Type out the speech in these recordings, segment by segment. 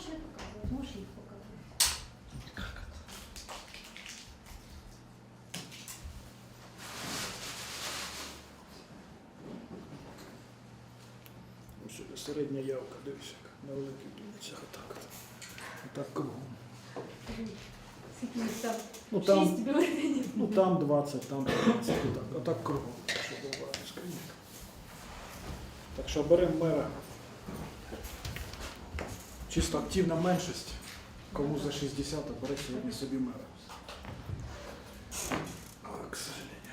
можеш не показувати, можеш їх показувати. Ось сюди середня явка, дивись, як на великих дільницях отак. от. Отак кругом. Скільки їх там? Ну там, Шість бюлетенів. ну там 20, там 15, отак, отак кругом. Щоб була скринька. Так що беремо мера. Чисто активна меншість. Кому за 60, обере бере сьогодні собі мера. А, к сожалению,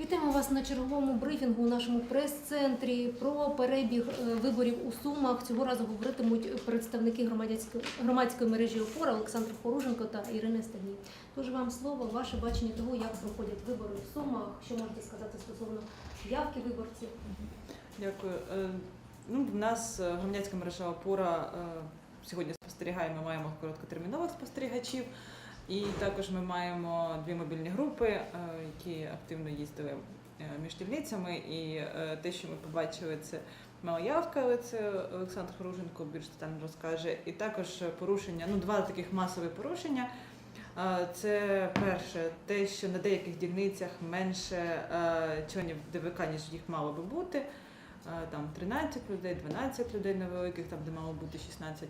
Вітаємо вас на черговому брифінгу у нашому прес-центрі про перебіг е, виборів у Сумах. Цього разу говоритимуть представники громадської громадської мережі ОПОРА Олександр Хоруженко та Ірина Стагній. Тож вам слово, ваше бачення того, як проходять вибори в Сумах. Що можете сказати стосовно явки виборців? Дякую. Е, Ну, в нас е, громадська мережа опора сьогодні спостерігає. Ми маємо короткотермінових спостерігачів, і також ми маємо дві мобільні групи, е, які активно їздили е, між дільницями. І е, те, що ми побачили, це мала явка, але це Олександр Хоруженко більш детально розкаже. І також порушення, ну два таких масові порушення. Це перше, те, що на деяких дільницях менше членів ДВК, ніж їх мало би бути. Там 13 людей, 12 людей на великих, там де мало бути 16.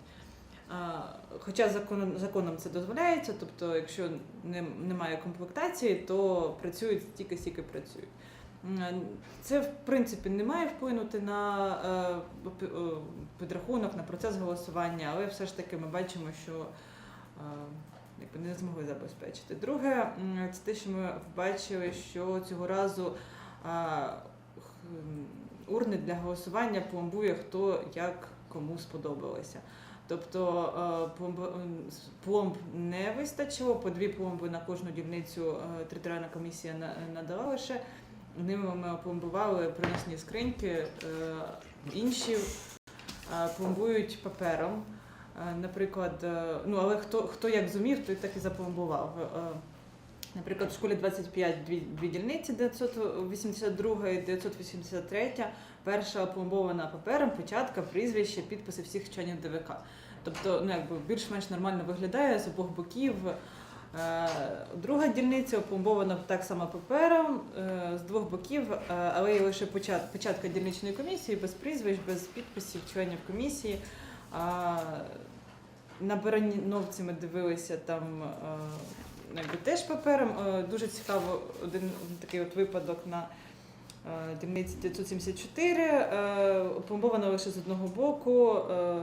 Хоча законом, законом це дозволяється, тобто, якщо не, немає комплектації, то працюють стільки, стільки працюють. Це в принципі не має вплинути на е, е, підрахунок, на процес голосування, але все ж таки ми бачимо, що е, якби не змогли забезпечити. Друге, це те, що ми бачили, що цього разу урни для голосування пломбує хто як кому сподобалося. Тобто е, пломб, пломб не вистачило, по дві пломби на кожну дільницю е, територіальна комісія на- надала лише. Ними ми опломбували приносні скриньки, е, інші е, пломбують папером. Е, Наприклад, е, ну але хто, хто як зумів, той так і запломбував. Наприклад, в школі 25 дві, дільниці 982, 983, перша опломбована папером, початка, прізвище, підписи всіх членів ДВК. Тобто, ну якби більш-менш нормально виглядає з обох боків. Е, Друга дільниця опломбована так само папером е, з двох боків, е, але є лише початка дільничної комісії без прізвищ, без підписів членів комісії. На Барановці ми дивилися там якби теж папером. Е, Дуже цікаво один такий от випадок на дільниці 974. е, лише з одного боку, е,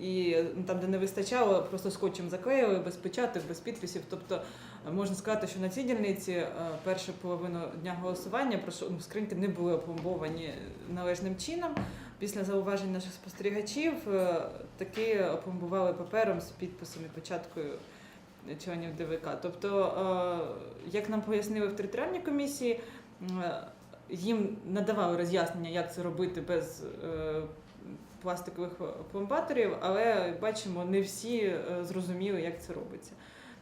і ну, там, де не вистачало, просто скотчем заклеїли без печаток, без підписів. Тобто е, можна сказати, що на цій дільниці першу половину дня голосування ну, скриньки не були опломбовані належним чином. Після зауважень наших спостерігачів таки опломбували папером з підписом і початкою членів ДВК. Тобто, е, як нам пояснили в територіальній комісії, е, їм надавали роз'яснення, як це робити без е, пластикових пломбаторів, але бачимо, не всі зрозуміли, як це робиться.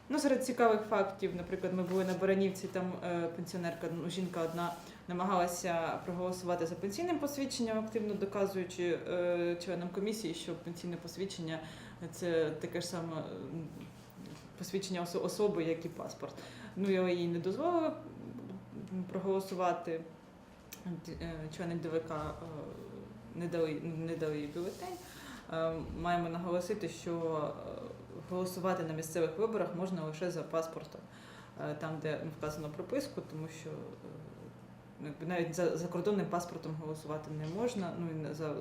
Ну, серед цікавих фактів, наприклад, ми були на Баранівці, там пенсіонерка, ну, жінка одна намагалася проголосувати за пенсійним посвідченням, активно доказуючи членам комісії, що пенсійне посвідчення це таке ж саме посвідчення особи, як і паспорт. Ну, я їй не дозволила проголосувати. Е, Члени ДВК е, не дали, не дали їй бюлетень. Е, Маємо наголосити, що голосувати на місцевих виборах можна лише за паспортом, там, де вказано прописку, тому що навіть за закордонним паспортом голосувати не можна, ну і за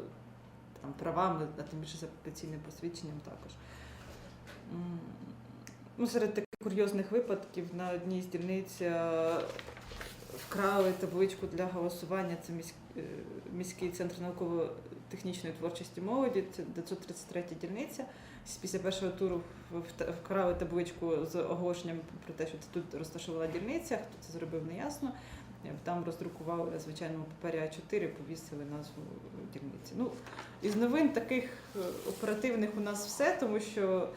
там, правами, а тим більше за пенсійним посвідченням також. Ну, серед таких курйозних випадків на одній з дільниць е, вкрали табличку для голосування. Це е, міський центр науково-технічної творчості молоді, це 933 дільниця. Після першого туру вкрали табличку з оголошенням про те, що тут розташована дільниця. Хто це зробив, неясно. Е, Там роздрукували на звичайному папері А4, повісили назву дільниці. Ну, із новин таких оперативних у нас все, тому що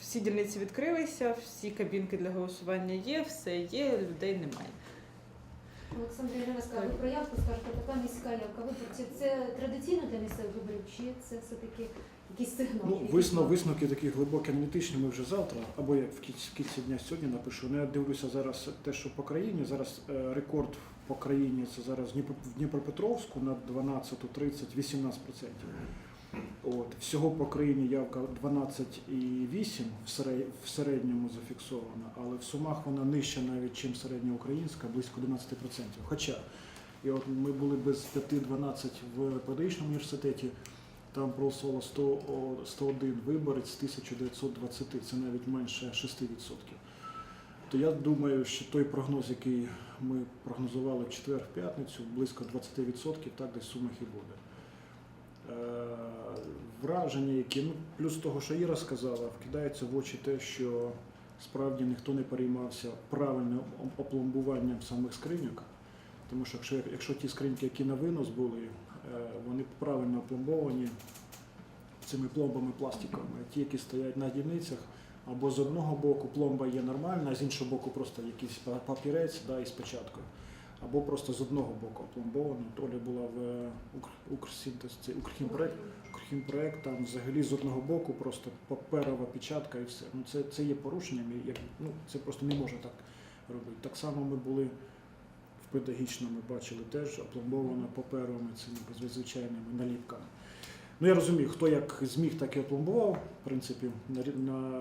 всі дільниці відкрилися, всі кабінки для голосування є, все є, людей немає. Олександр сказала, ви про явку скажете, така міська явка. Виборці це традиційно для місцевих виборів, чи це все-таки якийсь сигнал? Ну, якийсь висновки такі глибокі аналітичні ми вже завтра, або я в кінці, в кінці дня сьогодні напишу. Ну, я дивлюся зараз те, що по країні. Зараз е, рекорд по країні це зараз в в Дніпропетровську на 12-30, 18%. От, всього по країні явка 12,8 в, середньому зафіксована, але в сумах вона нижча навіть, ніж середньоукраїнська, близько 11%. Хоча, і от ми були без 5-12 в педагогічному університеті, там проголосувало 100, 101 виборець з 1920, це навіть менше 6%. То я думаю, що той прогноз, який ми прогнозували в четвер-п'ятницю, близько 20%, так десь сумах і буде. Е, Враження, які, ну, плюс того, що Іра сказала, вкидається в очі те, що справді ніхто не переймався правильним опломбуванням самих скриньок. Тому що якщо, якщо ті скриньки, які на винос були, е, вони правильно опломбовані цими пломбами пластиковими, ті, які стоять на дільницях, або з одного боку пломба є нормальна, а з іншого боку просто якийсь папірець да, із початкою. Або просто з одного боку опломбовано. Толя була в е, Укр- Укрсінтез, це Укрхімпроект, Укрхімпроект, там взагалі з одного боку просто паперова печатка і все. Ну, це, це є порушенням, як, ну, це просто не може так робити. Так само ми були в педагогічному, бачили теж опломбовано паперовими цими звичайними наліпками. Ну я розумію, хто як зміг, так і опломбував, в принципі, на, на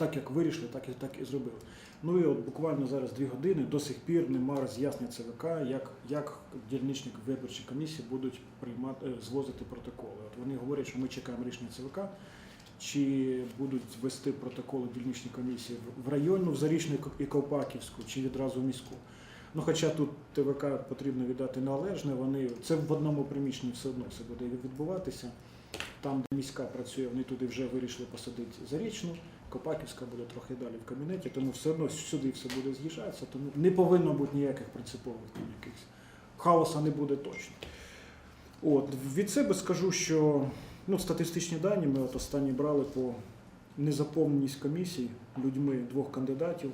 так як вирішили, так і так і зробили. Ну і от буквально зараз дві години до сих пір нема роз'яснень ЦВК, як, як дільничник виборчої комісії будуть приймати, е, звозити протоколи. От вони говорять, що ми чекаємо рішення ЦВК, чи будуть вести протоколи дільничні комісії в районну, в Зарічну і Ковпаківську, чи відразу в міську. Ну, хоча тут ТВК потрібно віддати належне, вони це в одному приміщенні все одно все буде відбуватися. Там, де міська працює, вони туди вже вирішили посадити зарічну. Копаківська буде трохи далі в кабінеті, тому все одно сюди все буде з'їжджатися, тому не повинно бути ніяких принципових там якихось хаоса не буде точно. От, від себе скажу, що ну, статистичні дані ми от останні брали по незаповненість комісій людьми двох кандидатів.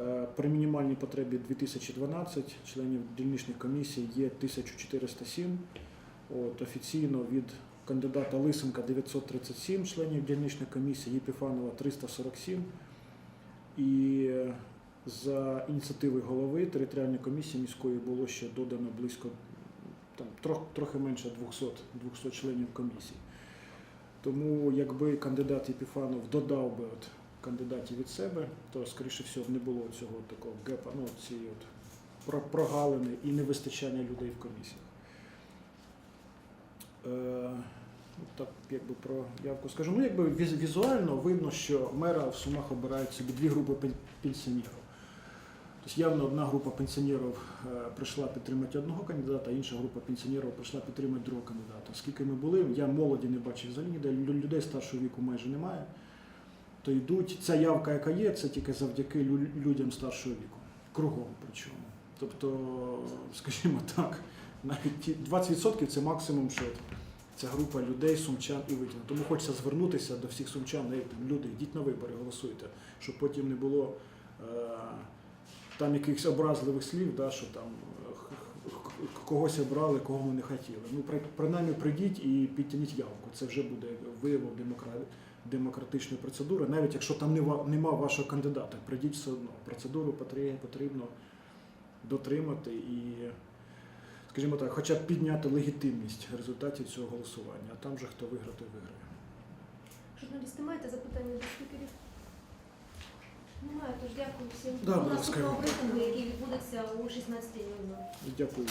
Е, При мінімальній потребі 2012 членів дільничних комісій є 1407. От, офіційно від кандидата Лисенка 937 членів дільничних комісій, Єпіфанова 347. І е, за ініціативи голови територіальної комісії міської було ще додано близько там, трох, трохи менше 200, 200 членів комісії. Тому якби кандидат Єпіфанов додав би от кандидатів від себе, то, скоріше всього, не було цього такого гепа, ну, цієї от прогалини і невистачання людей в комісіях. Е, так, якби про явку скажу. Ну, якби візуально видно, що мера в Сумах обирають собі дві групи пен- пенсіонерів. Тобто явно одна група пенсіонерів е, прийшла підтримати одного кандидата, а інша група пенсіонерів прийшла підтримати другого кандидата. Скільки ми були, я молоді не бачив взагалі ніде, людей старшого віку майже немає. То йдуть. Ця явка, яка є, це тільки завдяки людям старшого віку. Кругом причому. Тобто, скажімо так, навіть 20% це максимум, що ця група людей, сумчан і витягне. Тому хочеться звернутися до всіх сумчан, «Ей, там, люди, йдіть на вибори, голосуйте, щоб потім не було е, там якихось образливих слів, да, що там е, когось обрали, кого ми не хотіли. Ну, при- принаймні прийдіть і підтягніть явку. Це вже буде виявом демокра- демократичної процедури, навіть якщо там нема, вашого кандидата, прийдіть все одно. Процедуру потрібно дотримати і, скажімо так, хоча б підняти легітимність результатів цього голосування, а там вже хто виграє, той виграє. Журналісти, маєте запитання до спікерів? Немає, тож дякую всім. Да, У будь ласка. наступного брифінгу, який відбудеться о 16.00. Дякую.